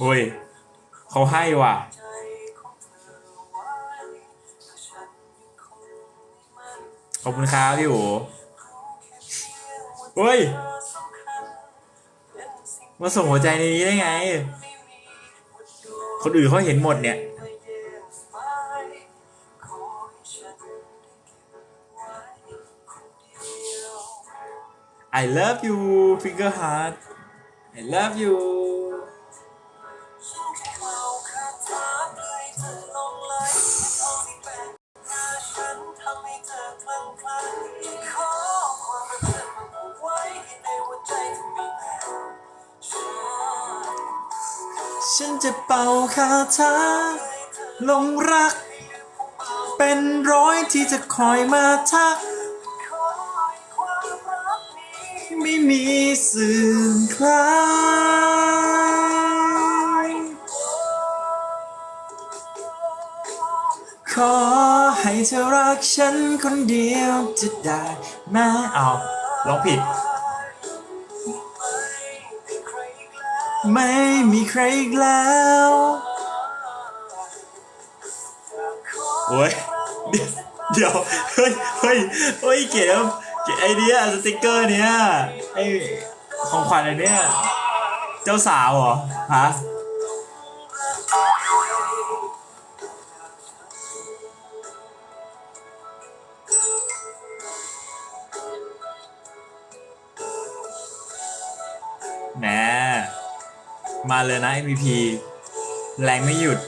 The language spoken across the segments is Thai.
เฮ้ยเขาให้ว่ะ ขอบคุณครับพี่โอเฮ้ย มาส่งหัวใจในนี้ได้ไง คนอื่นเขาเห็นหมดเนี่ย I love you finger heart I love you ฉันจะเป่าคาถาลงรัก เป็นร้อยที่จะคอยมาทัก ไม่มีสื่อคลายขอให้เธอรักฉันคนเดียวจะได้ไหมเอาร้องผิด ไม่มีใครอีกแล้วโอ้ยเดี๋ยวเฮ้ยเฮ้ยเฮ้ยเก๋เก๋ไอเดียสติกเกอร์เนี้ยไอของขวัญอะไรเนี้ยเจ้าสาวเหรอฮะ มาเลยนะ MVP แรงไม่หยุด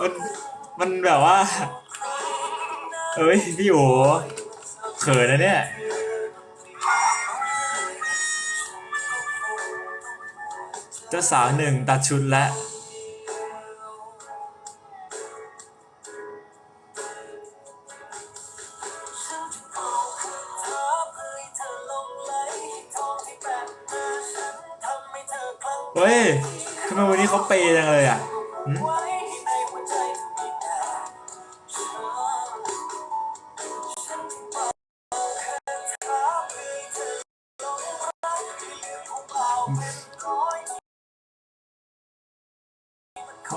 มันมันแบบว่า เอ้ย พี่โอเขินนะเนี่ย จ้าสาวหนึ่งตัดชุดและเฮ้ยทำไมวันนี้เขาเปย์จังเลยอะหึค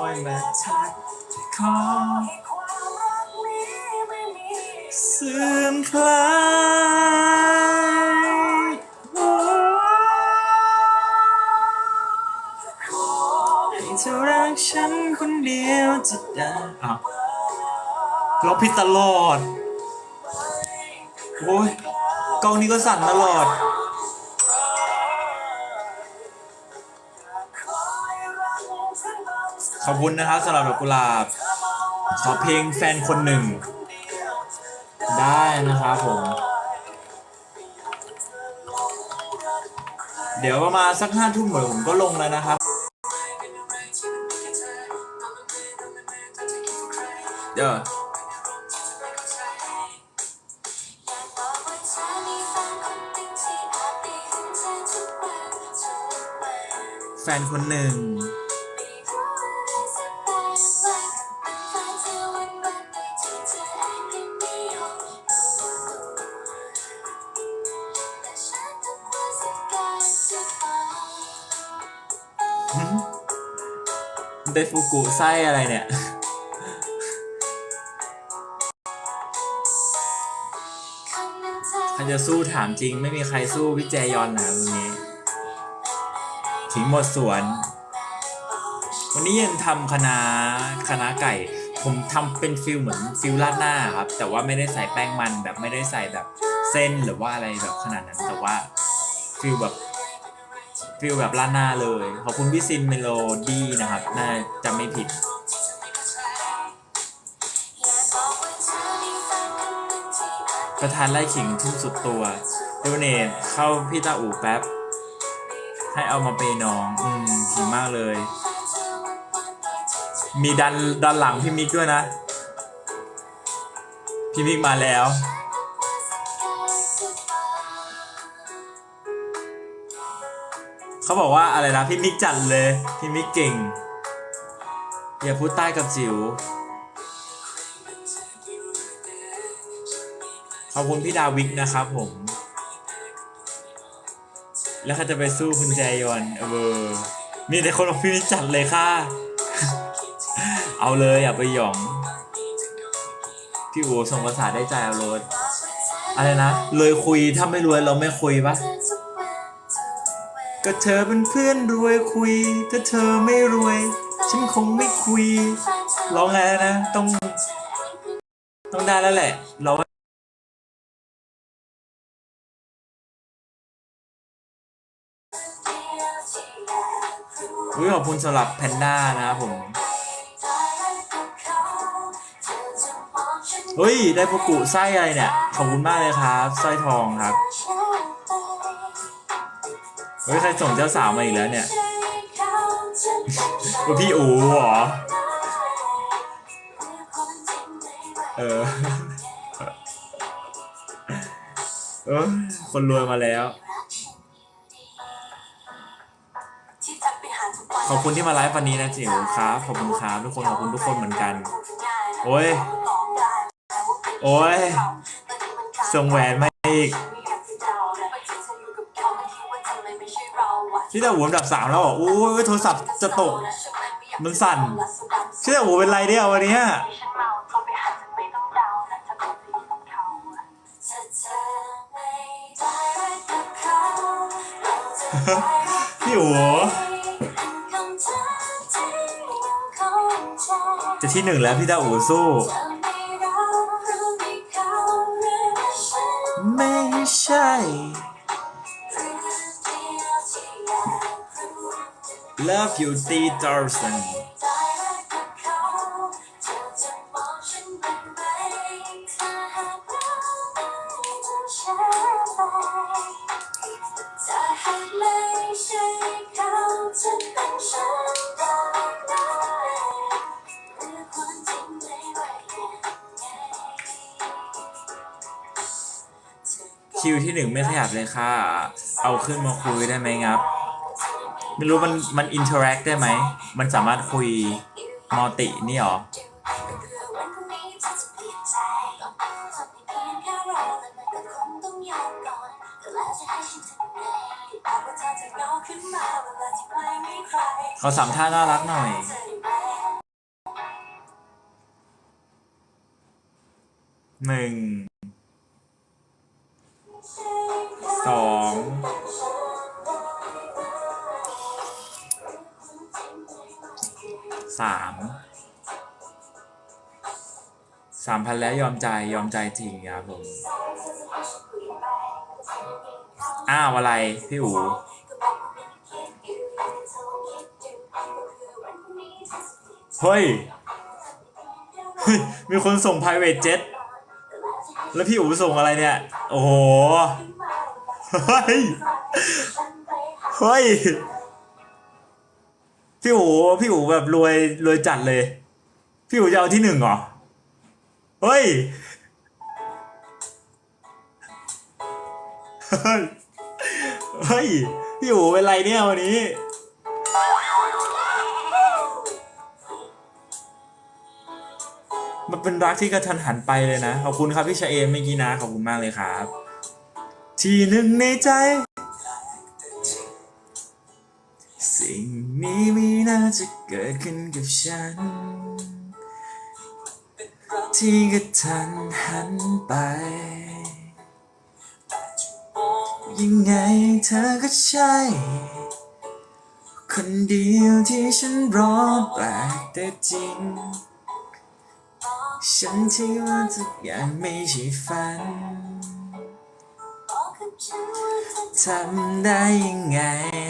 อยมาทักขอเสื่อมคลายโอ้ให้เธอรักฉันคนเดียวจะได้อ้าวเราผิดตลอด โอ้ยกล้องนี้ก็สั่นตลอด ขอบคุณนะครับสำหรับดอกกุหลาบ ขอเพลงแฟนคนหนึ่ง ได้นะครับผม เดี๋ยวประมาณสักห้าทุ่มเดี๋ยวผมก็ลงแล้วนะครับ เดี๋ยวแฟนคนหนึ่ง ไดฟูกุไส้อะไรเนี่ย ใครจะสู้ถามจริง ไม่มีใครสู้พี่แจยอนนะวันนี้ทิ้งหมดสวน วันนี้ยังทำคณะคณะไก่ ผมทำเป็นฟิลเหมือนฟิลราดหน้าครับ แต่ว่าไม่ได้ใส่แป้งมันแบบไม่ได้ใส่แบบเส้นหรือว่าอะไรแบบขนาดนั้น แต่ว่าฟิลแบบ ฟิลแบบราดหน้าเลย ขอบคุณพี่ซินเมโลดี้นะครับ น่าจะไม่ผิด ประธานไล่ขิงทุ่มสุดตัวโดวเนทเข้าพี่ตาอู่แป๊บ ให้เอามาเปน้อง อืมขิงมากเลย มีดันดันหลังพี่มิกด้วยนะ พี่มิกมาแล้ว เขาบอกว่าอะไรนะพี่มิกจัดเลย พี่มิกเก่ง อย่าพูดใต้กับจิ๋วขอบคุณพี่ดาวิกนะครับผม แล้วเขาจะไปสู้คุณแจยอนเออมีแต่คนบอกพี่มิกจัดเลยค่ะ เอาเลยอย่าไปหยอง พี่โอส่งภาษาได้ใจเอารถอะไรนะ เลยคุยถ้าไม่รวยเราไม่คุยปะ ก็เธอเป็นเพื่อนรวยคุย ถ้าเธอไม่รวย ฉันคงไม่คุย ร้องไงนะ ต้อง ต้องได้แล้วแหละเราอุ้ยขอบคุณสำหรับแพนด้านะครับผม เฮ้ย ได้พวกกุไส้อะไรเนี่ย ขอบคุณมากเลยครับไส้ทองครับ เฮ้ยใครส่งเจ้าสาวมาอีกแล้วเนี่ยว่าพี่อูเหรอ เออ เออ คนรวยมาแล้ว ขอบคุณที่มาไลฟ์วันนี้นะจิ๋วครับ ขอบคุณครับทุกคน ขอบคุณทุกคนเหมือนกัน โอ้ย โอ้ยส่งแหวนมาอีก พี่แตาหูอันดับสามแล้วเหรอโอ้ยโทรศัพท์จะตก มันสั่นพี่แตาหูเป็นไรเนี่ยวันเนี้ยพี่อูจะที่หนึ่งแล้วพี่ตาอูสู้ ไม่ใช่ Love you ตีดอร์สันคิวที่หนึ่งไม่ขยับเลยค่ะ เอาขึ้นมาคุยได้ไหมครับ ไม่รู้มันมันอินเทอร์แอคได้ไหม มันสามารถคุยมัลตินี่หรอ เขาสามท่าน่ารักหน่อยหนึ่งสอง สามสามพันแล้วยอมใจยอมใจจริงครับผมอ้าวอะไร พี่อูเฮ้ยเฮ้ย มีคนส่ง private jet แล้วพี่อูส่งอะไรเนี่ย โอ้โห เฮ้ย เฮ้ย พี่อูพี่อูแบบรวยรวยจัดเลย พี่อูจะเอาที่หนึ่งเหรอ เฮ้ย เฮ้ย พี่อูเป็นไรเนี่ยวันนี้ มันเป็นรักที่กระทันหันไปเลยนะ ขอบคุณครับพี่ชาเอมเมื่อกี้นะ ขอบคุณมากเลยครับ ทีหนึ่งในใจ สิ่งนี้ไม่น่าจะเกิดขึ้นกับฉัน ที่กระทันหันไป ยังไงเธอก็ใช่ คนเดียวที่ฉันรอแปลกแต่จริง ฉันที่ว่าทุกอย่างไม่ใช่ฝันทำได้ยังไง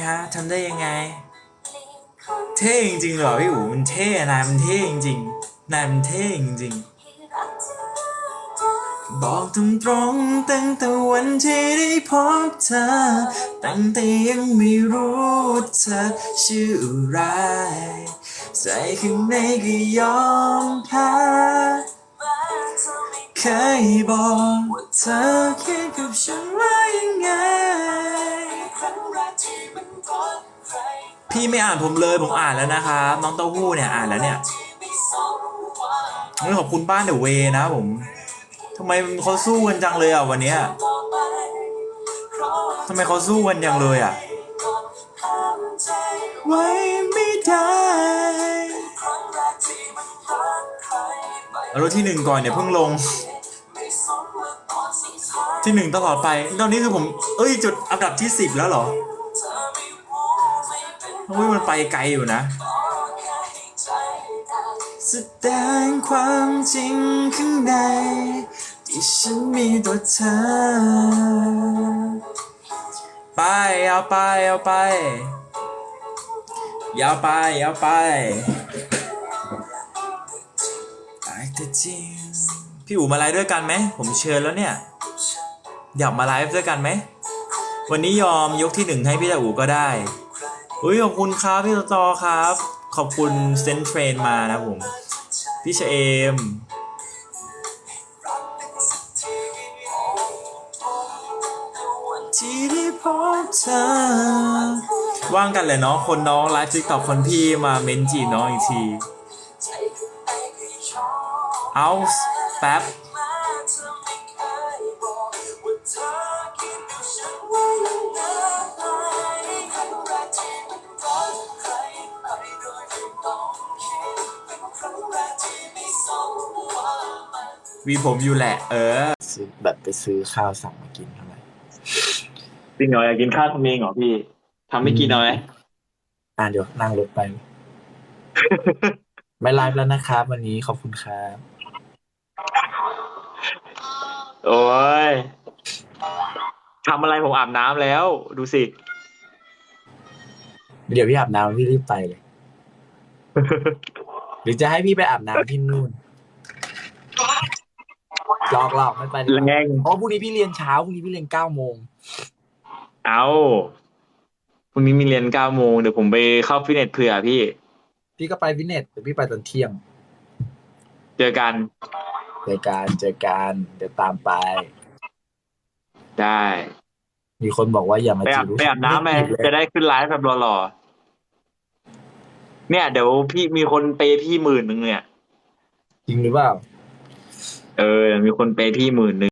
ฮะทำได้ยังไง เท่จริงๆเหรอพี่อู๋มันเท่นายมันเท่จริงๆนายมันเท่จริงๆบอกตรงๆตั้งแต่วันที่ได้พบเธอ ตั้งแต่ยังไม่รู้เธอชื่ออะไรใจข้างในก็ยอมแพ้เคยบอกว่าเธอคิดกับฉันว่ายังไง พี่ไม่อ่านผมเลยผมอ่านแล้วนะครับน้องเต้าหู้เนี่ยอ่านแล้วเนี่ยเฮ้ยขอบคุณบ้านเดอะเวนะผมทำไมเขาสู้กันจังเลยอะวันเนี้ยทำไมเขาสู้กันจังเลยอะไว้ไม่ได้เอารถที่หนึ่งก่อนเนี่ยเพิ่งลง ที่หนึ่งตลอดไป ตอนนี้คือผม เอ้ยจุดอันดับที่สิบแล้วเหรอ เฮ้ยมันไปไกลอยู่นะ แสดงความจริงข้างในที่ฉันมีต่อเธอ ไปเอาไปเอาไปยาวไปยาวไปตายแต่จริงพี่อู๋มาไลฟ์ด้วยกันไหม ผมเชิญแล้วเนี่ย อยากมาไลฟ์ด้วยกันไหม วันนี้ยอมยกที่หนึ่งให้พี่ตาอู๋ก็ได้ อุ้ยขอบคุณครับพี่ตตอครับ ขอบคุณเซนเทรนมานะผม พี่เชเอมที่ได้พบเธอว่างกันเลยเนาะคนน้องไลฟ์ทิกตอกคนพี่มาเมนจีน้องอีกที เอาแป๊บ วีผมอยู่แหละ เออ ซื้อแบบไปซื้อข้าวสั่งมากินเท่าไหร่จริงเหรออยากกินข้าวทำเองเหรอพี่ทำไม่กินเอาไหมอ่าเดี๋ยวนั่งรถไป ไม่ไลฟ์แล้วนะครับ วันนี้ขอบคุณครับ โอ้ยทำอะไรผมอาบน้ำแล้ว ดูสิ เดี๋ยวพี่อาบน้ำพี่รีบไปเลย หรือจะให้พี่ไปอาบน้ำที่นู่น หลอกหลอกไม่ไปดีกว่าแรงอ๋อพรุ่งนี้พี่เรียนเช้าพรุ่งนี้พี่เรียนเก้าโมงเอาพรุ่งนี้มีเรียนเก้าโมงเดี๋ยวผมไปเข้าฟิตเนสเผื่อพี่ พี่ก็ไปฟิตเนสแต่พี่ไปตอนเที่ยงเจอกันเจอกันเจอกันเดี๋ยวตามไป ได้มีคนบอกว่าอย่ามาไปอาบจีบไปอาบน้ำไหมจีบเลยจะได้ขึ้นไลฟ์แบบหล่อๆเนี่ย เดี๋ยวพี่มีคนเปย์พี่หมื่นหนึ่งเนี่ย จริงหรือเปล่า เออ มีคนเปย์พี่หมื่นหนึ่ง